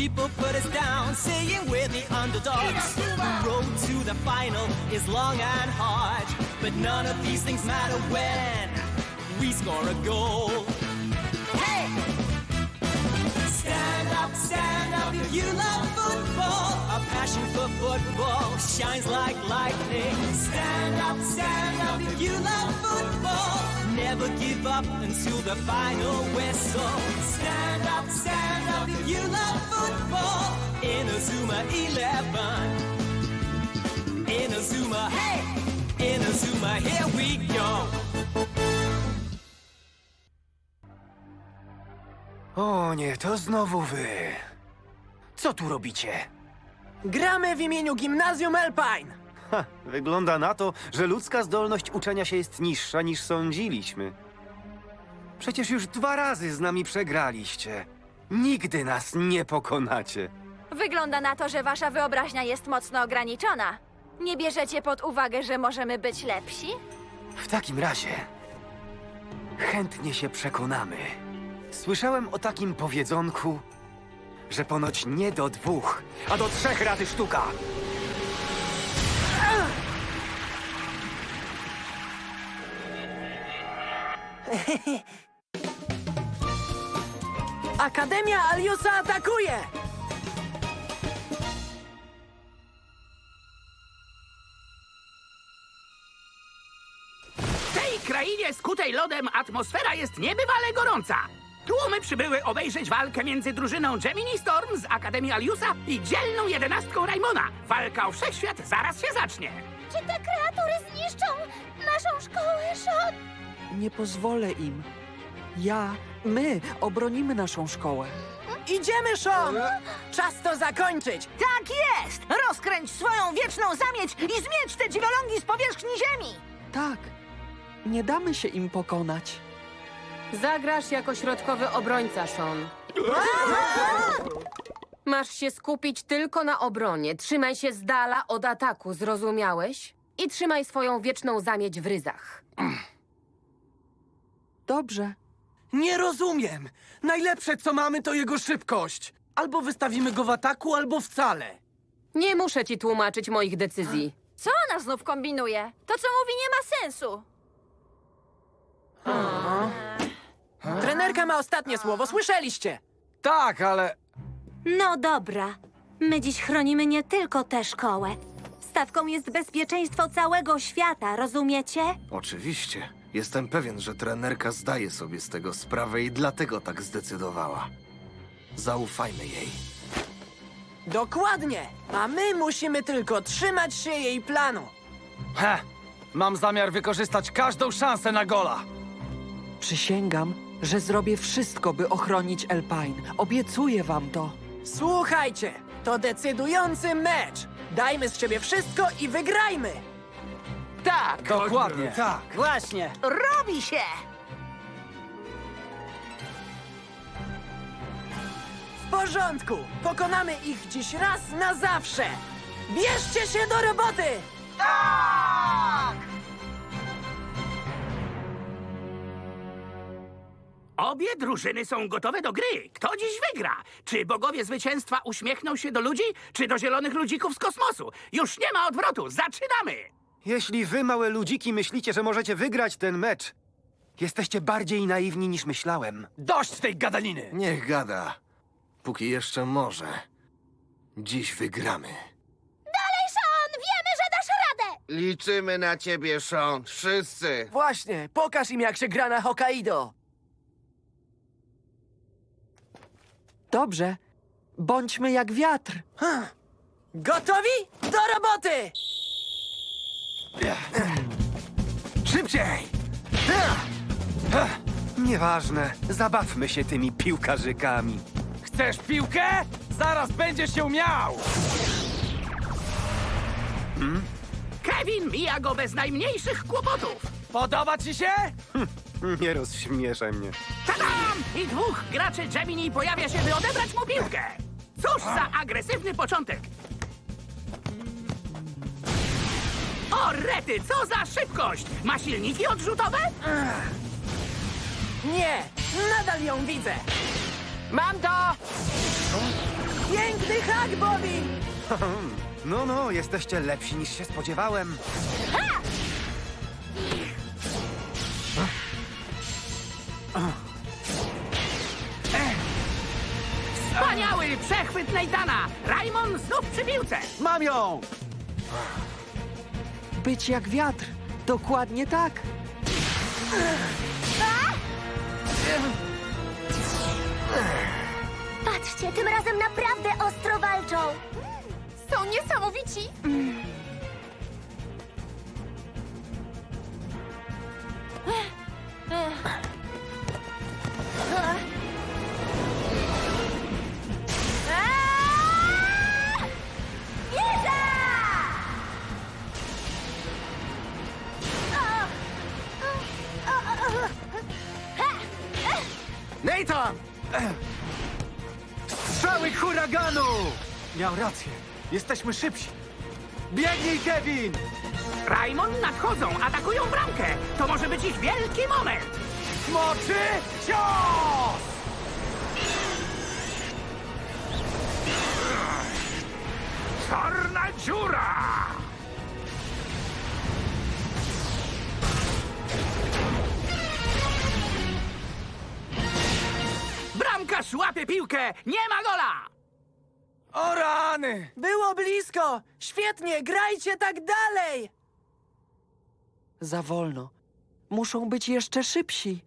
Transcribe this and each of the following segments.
People put us down, saying we're the underdogs. The road to the final is long and hard, but none of these things matter when we score a goal. Hey! Stand up, stand up if you love football. Our passion for football shines like lightning. Stand up, stand up if you love football. Never give up until the final whistle. Stand up, stand up you love football. In a Zuma 11. In a Zuma, hey! In a Zuma, here we go. O nie, to znowu wy. Co tu robicie? Gramy w imieniu Gimnazjum Alpine. Ha, wygląda na to, że ludzka zdolność uczenia się jest niższa niż sądziliśmy. Przecież już dwa razy z nami przegraliście. Nigdy nas nie pokonacie. Wygląda na to, że wasza wyobraźnia jest mocno ograniczona. Nie bierzecie pod uwagę, że możemy być lepsi? W takim razie chętnie się przekonamy. Słyszałem o takim powiedzonku, że ponoć nie do dwóch, a do trzech razy sztuka. Akademia Aliusa atakuje! W tej krainie skutej lodem atmosfera jest niebywale gorąca. Tłumy przybyły obejrzeć walkę między drużyną Gemini Storm z Akademii Aliusa i dzielną jedenastką Raimona. Walka o wszechświat zaraz się zacznie. Czy te kreatury zniszczą naszą szkołę, Sean? Nie pozwolę im. Ja, my obronimy naszą szkołę. Idziemy, Sean! Czas to zakończyć! Tak jest! Rozkręć swoją wieczną zamieć i zmieć te dziwolągi z powierzchni ziemi! Tak, nie damy się im pokonać. Zagrasz jako środkowy obrońca, Sean. Masz się skupić tylko na obronie. Trzymaj się z dala od ataku, zrozumiałeś? I trzymaj swoją wieczną zamieć w ryzach. Dobrze. Nie rozumiem! Najlepsze, co mamy, to jego szybkość. Albo wystawimy go w ataku, albo wcale. Nie muszę ci tłumaczyć moich decyzji. Co ona znów kombinuje? To, co mówi, nie ma sensu. Trenerka ma ostatnie słowo, słyszeliście? Tak, ale No dobra. My dziś chronimy nie tylko tę szkołę. Stawką jest bezpieczeństwo całego świata, rozumiecie? Oczywiście. Jestem pewien, że trenerka zdaje sobie z tego sprawę i dlatego tak zdecydowała. Zaufajmy jej. Dokładnie! A my musimy tylko trzymać się jej planu. He, mam zamiar wykorzystać każdą szansę na gola. Przysięgam, że zrobię wszystko, by ochronić Alpine. Obiecuję wam to. Słuchajcie, to decydujący mecz. Dajmy z siebie wszystko i wygrajmy! Tak, Dokładnie. Tak. Właśnie. Robi się! W porządku! Pokonamy ich dziś raz na zawsze! Bierzcie się do roboty! obie drużyny są gotowe do gry. Kto dziś wygra? Czy bogowie zwycięstwa uśmiechną się do ludzi, czy do zielonych ludzików z kosmosu? Już nie ma odwrotu, zaczynamy! Jeśli wy, małe ludziki, myślicie, że możecie wygrać ten mecz, jesteście bardziej naiwni niż myślałem. Dość tej gadaniny! Niech gada. Póki jeszcze może. Dziś wygramy. Dalej, Sean! Wiemy, że dasz radę! Liczymy na ciebie, Sean. Wszyscy. Właśnie, pokaż im jak się gra na Hokkaido. Dobrze. Bądźmy jak wiatr. Gotowi? Do roboty! Szybciej! Nieważne, zabawmy się tymi piłkarzykami. Chcesz piłkę? zaraz będziesz się miał! Kevin mija go bez najmniejszych kłopotów. Podoba ci się? Nie rozśmieszaj mnie. Tadam! I dwóch graczy Gemini pojawia się, by odebrać mu piłkę. Cóż za agresywny początek. O, rety, co za szybkość! Ma silniki odrzutowe? Nie, nadal ją widzę. Mam to! Piękny hak, Bobby! No, no, jesteście lepsi niż się spodziewałem. Wspaniały przechwyt Nejdana! Raymond znów przy piłce! Mam ją! Być jak wiatr. Dokładnie tak. Patrzcie, tym razem naprawdę ostro walczą. Są niesamowici. Jesteśmy szybsi. Biegnij, Kevin! Raymond nadchodzą, atakują bramkę! To może być ich wielki moment! Moczy cios! Czarna dziura! Bramkarz łapie piłkę! Nie ma gola! O rany! Było blisko! Świetnie, grajcie tak dalej! Za wolno. Muszą być jeszcze szybsi.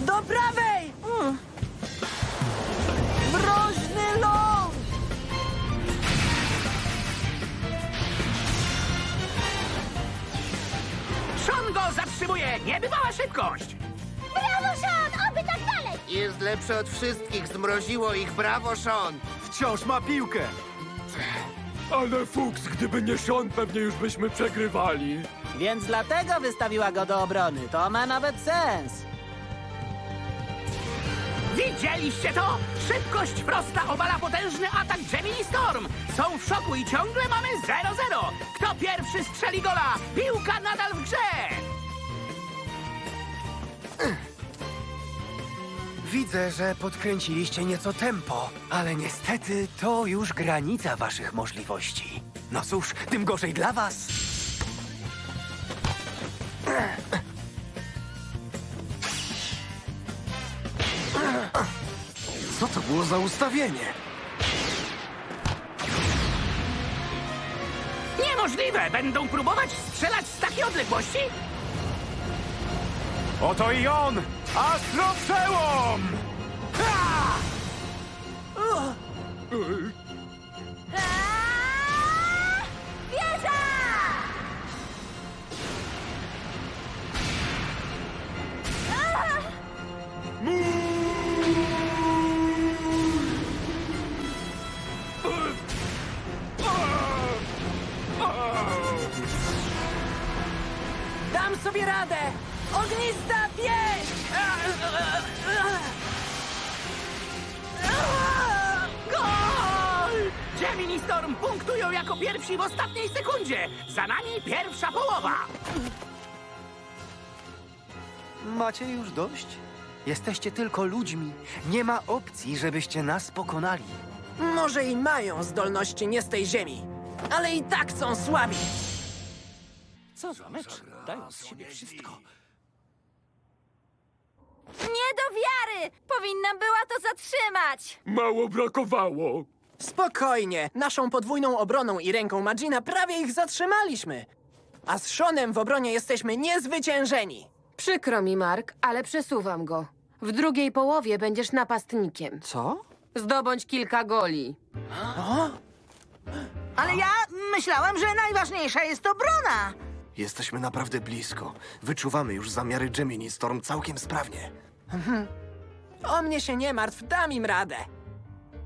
Do prawej! Mm. Mroźny ląd! Sean go zatrzymuje! Niebywała szybkość! Brawo, Sean! Oby tak dalej! Jest lepszy od wszystkich, zmroziło ich. Brawo, Sean! Wciąż ma piłkę. Ale fuks, gdyby nie Sean, pewnie już byśmy przegrywali. Więc dlatego wystawiła go do obrony. To ma nawet sens. Widzieliście to? Szybkość prosta obala potężny atak Gemini Storm! Są w szoku i ciągle mamy 0-0! Kto pierwszy strzeli gola? Piłka nadal w grze! Widzę, że podkręciliście nieco tempo, ale niestety to już granica waszych możliwości. No cóż, tym gorzej dla was. Co to było za ustawienie? Niemożliwe! Będą próbować strzelać z takiej odległości? Oto i on! Astro Przełom! Dam sobie radę! Ognista pięść! Gol! Gemini Storm punktują jako pierwsi w ostatniej sekundzie! Za nami pierwsza połowa! Macie już dość? Jesteście tylko ludźmi. Nie ma opcji, żebyście nas pokonali. Może i mają zdolności nie z tej ziemi, ale i tak są słabi. Co za mecz? Dają z siebie wszystko. Nie do wiary! Powinnam była to zatrzymać! Mało brakowało. Spokojnie, naszą podwójną obroną i ręką Magina prawie ich zatrzymaliśmy. A z Seanem w obronie jesteśmy niezwyciężeni. Przykro mi, Mark, ale przesuwam go. W drugiej połowie będziesz napastnikiem. Co? Zdobądź kilka goli. Ale ja myślałem, że najważniejsza jest obrona. Jesteśmy naprawdę blisko. Wyczuwamy już zamiary Gemini Storm całkiem sprawnie. O mnie się nie martw, dam im radę.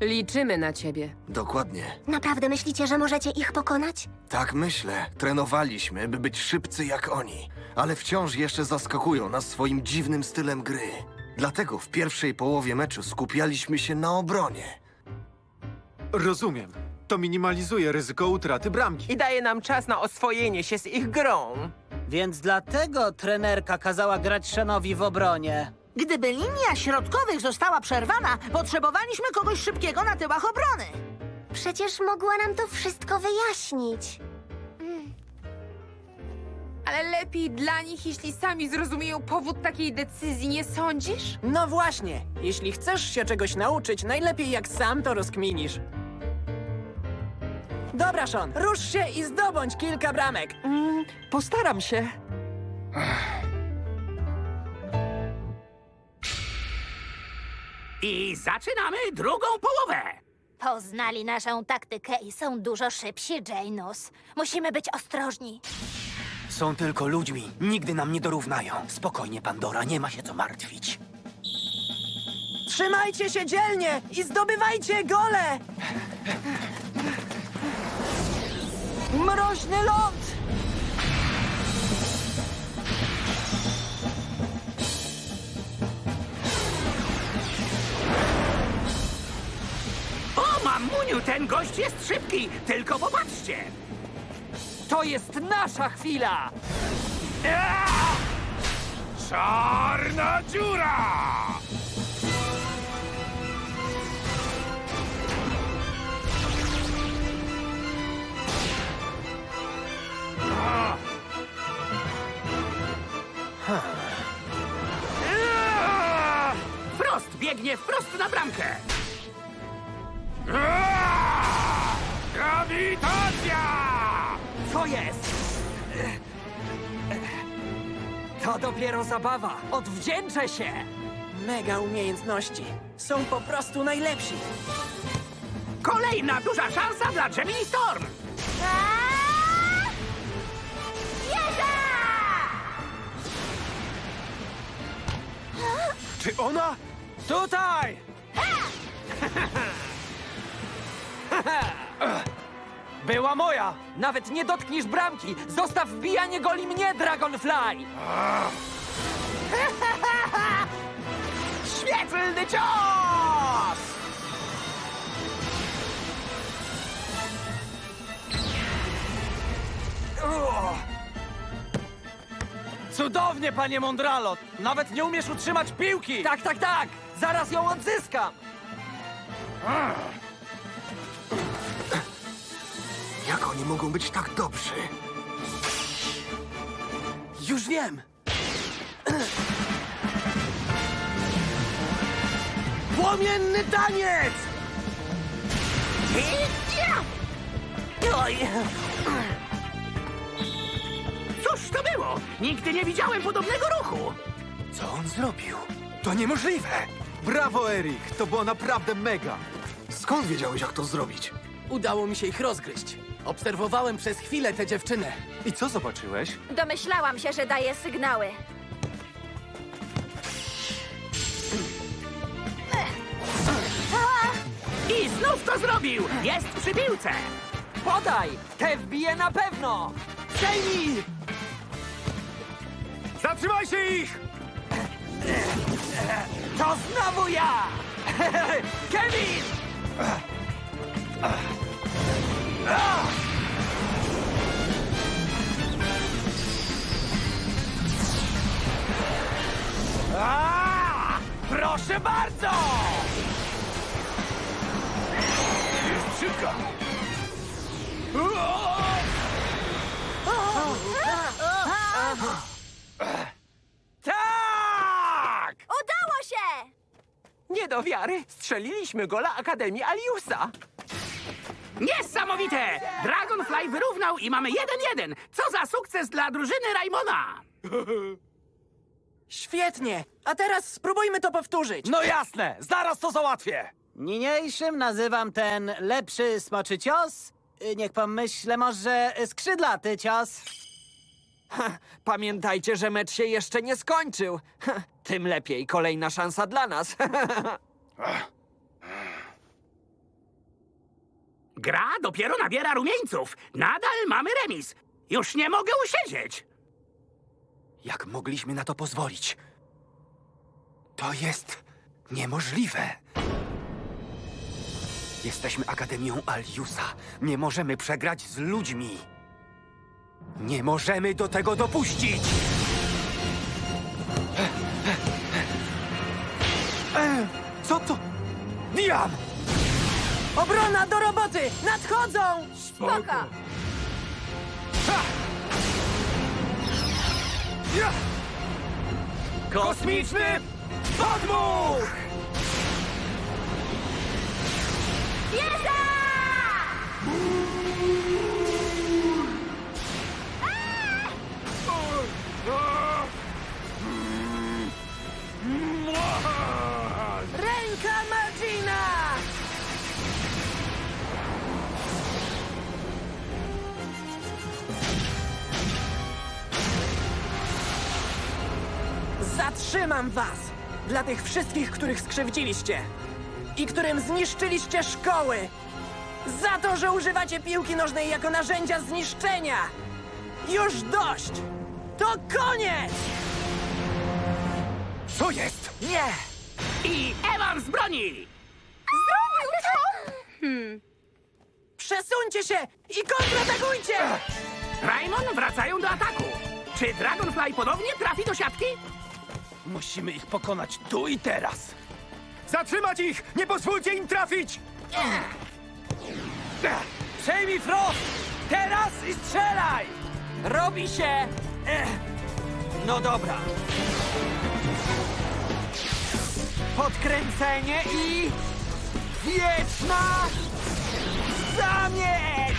Liczymy na ciebie. Dokładnie. Naprawdę myślicie, że możecie ich pokonać? Tak myślę. Trenowaliśmy, by być szybcy jak oni. Ale wciąż jeszcze zaskakują nas swoim dziwnym stylem gry. Dlatego w pierwszej połowie meczu skupialiśmy się na obronie. Rozumiem. To minimalizuje ryzyko utraty bramki. I daje nam czas na oswojenie się z ich grą. Więc dlatego trenerka kazała grać Shenowi w obronie. Gdyby linia środkowych została przerwana, potrzebowaliśmy kogoś szybkiego na tyłach obrony. Przecież mogła nam to wszystko wyjaśnić. Ale lepiej dla nich, jeśli sami zrozumieją powód takiej decyzji, nie sądzisz? No właśnie, jeśli chcesz się czegoś nauczyć, najlepiej jak sam to rozkminisz. Dobra, Sean, rusz się i zdobądź kilka bramek. Mm, postaram się. I zaczynamy drugą połowę. Poznali naszą taktykę i są dużo szybsi, Janus. Musimy być ostrożni. Są tylko ludźmi. Nigdy nam nie dorównają. Spokojnie, Pandora, nie ma się co martwić. Trzymajcie się dzielnie i zdobywajcie gole! Mroźny ląd! O, mamuniu, ten gość jest szybki. Tylko popatrzcie. To jest nasza chwila! Czarna dziura! Frost biegnie wprost na bramkę. Grawitacja! Co jest? To dopiero zabawa. Odwdzięczę się! Mega umiejętności. Są po prostu najlepsi. Kolejna duża szansa dla Gemini Storm. Czy ona? Tutaj! Była moja! Nawet nie dotkniesz bramki! Zostaw wbijanie goli mnie, Dragonfly! Świetlny cios! Uch. Cudownie, panie Mondralo! Nawet nie umiesz utrzymać piłki! Tak, tak, tak! Zaraz ją odzyskam! Jak oni mogą być tak dobrzy? Już wiem! Płomienny taniec! Oj! Nigdy nie widziałem podobnego ruchu. Co on zrobił? To niemożliwe! Brawo, Erik! To było naprawdę mega! Skąd wiedziałeś, jak to zrobić? Udało mi się ich rozgryźć. Obserwowałem przez chwilę tę dziewczynę. I co zobaczyłeś? Domyślałam się, że daje sygnały. I znów to zrobił. Jest przy piłce. Podaj! Te wbije na pewno! Przejmij! Zatrzymajcie ich! To znowu ja! Kevin! A! Proszę bardzo! Jest szybka! Udało się! Nie do wiary, strzeliliśmy gola Akademii Aliusa. Niesamowite! Dragonfly wyrównał i mamy 1-1. Co za sukces dla drużyny Raimona! Świetnie! A teraz spróbujmy to powtórzyć. No jasne! Zaraz to załatwię! Niniejszym nazywam ten lepszy smoczy cios. Y, Niech pomyślę może skrzydlaty cios. Ha, pamiętajcie, że mecz się jeszcze nie skończył. Ha, tym lepiej, kolejna szansa dla nas. Gra dopiero nabiera rumieńców. Nadal mamy remis. Już nie mogę usiedzieć. Jak mogliśmy na to pozwolić? To jest niemożliwe. Jesteśmy Akademią Aliusa. Nie możemy przegrać z ludźmi. Nie możemy do tego dopuścić! Co to? Dian! Obrona do roboty! Nadchodzą! Spoko! Kosmiczny podmuch! Wieża! Zatrzymam was! Dla tych wszystkich, których skrzywdziliście i którym zniszczyliście szkoły! Za to, że używacie piłki nożnej jako narzędzia zniszczenia! Już dość! To koniec! Co jest? Nie! I Evans broni! Zrobił to! Przesuńcie się i kontratakujcie! Raimon wracają do ataku. Czy Dragonfly ponownie trafi do siatki? Musimy ich pokonać tu i teraz. Zatrzymać ich! Nie pozwólcie im trafić! Przejmij Frost! Teraz i strzelaj! Robi się! No dobra. Podkręcenie i... Wieczna... Zamieć!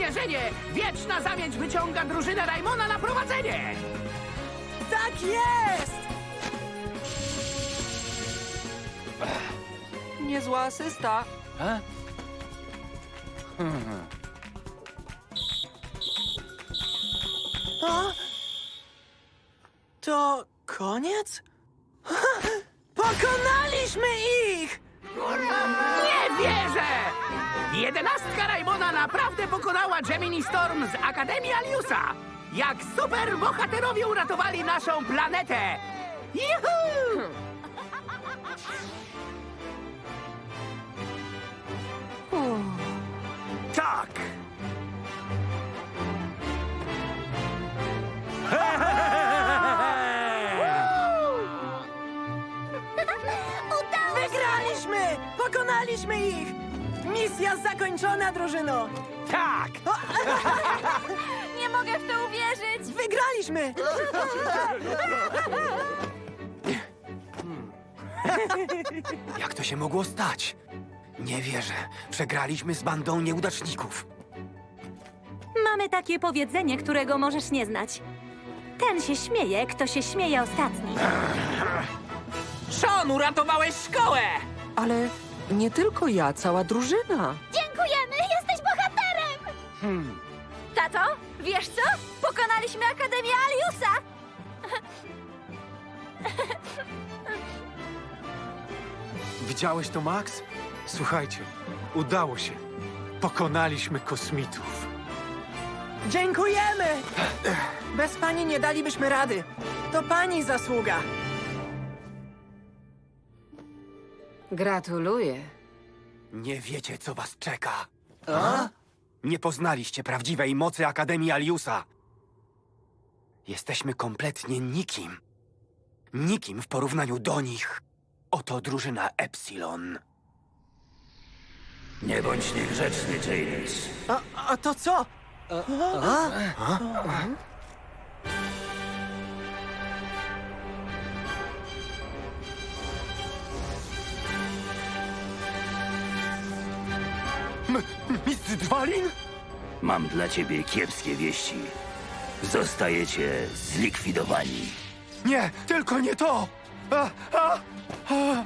Totalne zaśnieżenie! Wieczna zamieć wyciąga drużynę Raimona na prowadzenie! Tak jest! Niezła asysta. A? To koniec? Pokonaliśmy ich! Nie wierzę! Jedenastka Raimona naprawdę pokonała Gemini Storm z Akademii Aliusa! Jak super bohaterowie uratowali naszą planetę! Juhu! Tak! Pokonaliśmy ich! Misja zakończona, drużyno! Tak! Nie mogę w to uwierzyć! Wygraliśmy! Jak to się mogło stać? Nie wierzę. Przegraliśmy z bandą nieudaczników. Mamy takie powiedzenie, którego możesz nie znać. Ten się śmieje, kto się śmieje ostatni. Sean, uratowałeś szkołę! Ale nie tylko ja, cała drużyna. Dziękujemy! Jesteś bohaterem! Tato, wiesz co? Pokonaliśmy Akademię Aliusa! Widziałeś to, Max? Słuchajcie, udało się. Pokonaliśmy kosmitów. Dziękujemy! Bez pani nie dalibyśmy rady. To pani zasługa. Gratuluję. Nie wiecie, co was czeka. Nie poznaliście prawdziwej mocy Akademii Aliusa. Jesteśmy kompletnie nikim. Nikim w porównaniu do nich. Oto drużyna Epsilon. Nie bądź niegrzeczny, Janus. A, a to co? Mistrz Dwalin? Mam dla ciebie kiepskie wieści. Zostajecie zlikwidowani. Nie, tylko nie to! A, a, a.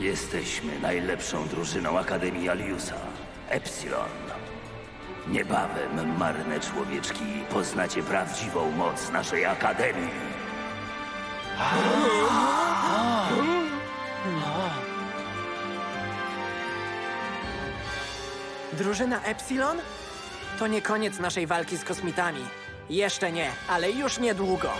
Jesteśmy najlepszą drużyną Akademii Aliusa. Epsilon. Niebawem, marne człowieczki, poznacie prawdziwą moc naszej Akademii. Drużyna Epsilon? To nie koniec naszej walki z kosmitami. Jeszcze nie, ale już niedługo.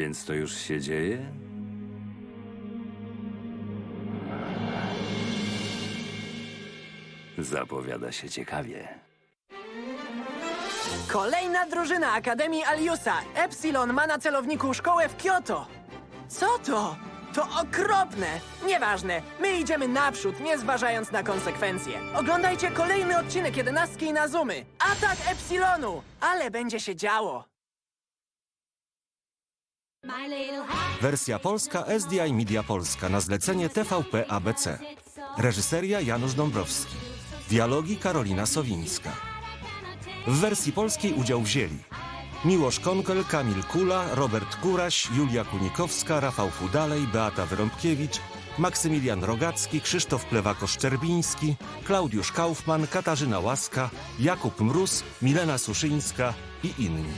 Więc to już się dzieje? Zapowiada się ciekawie. Kolejna drużyna Akademii Aliusa. Epsilon ma na celowniku szkołę w Kyoto. Co to? To okropne! Nieważne, my idziemy naprzód, nie zważając na konsekwencje. Oglądajcie kolejny odcinek 11 Inazumy. Atak Epsilonu! Ale będzie się działo. Wersja polska SDI Media Polska na zlecenie TVP ABC. Reżyseria Janusz Dąbrowski. Dialogi Karolina Sowińska. W wersji polskiej udział wzięli Miłosz Konkel, Kamil Kula, Robert Kuraś, Julia Kunikowska, Rafał Fudalej, Beata Wyrąbkiewicz, Maksymilian Rogacki, Krzysztof Plewako-Szczerbiński, Klaudiusz Kaufman, Katarzyna Łaska, Jakub Mróz, Milena Suszyńska i inni.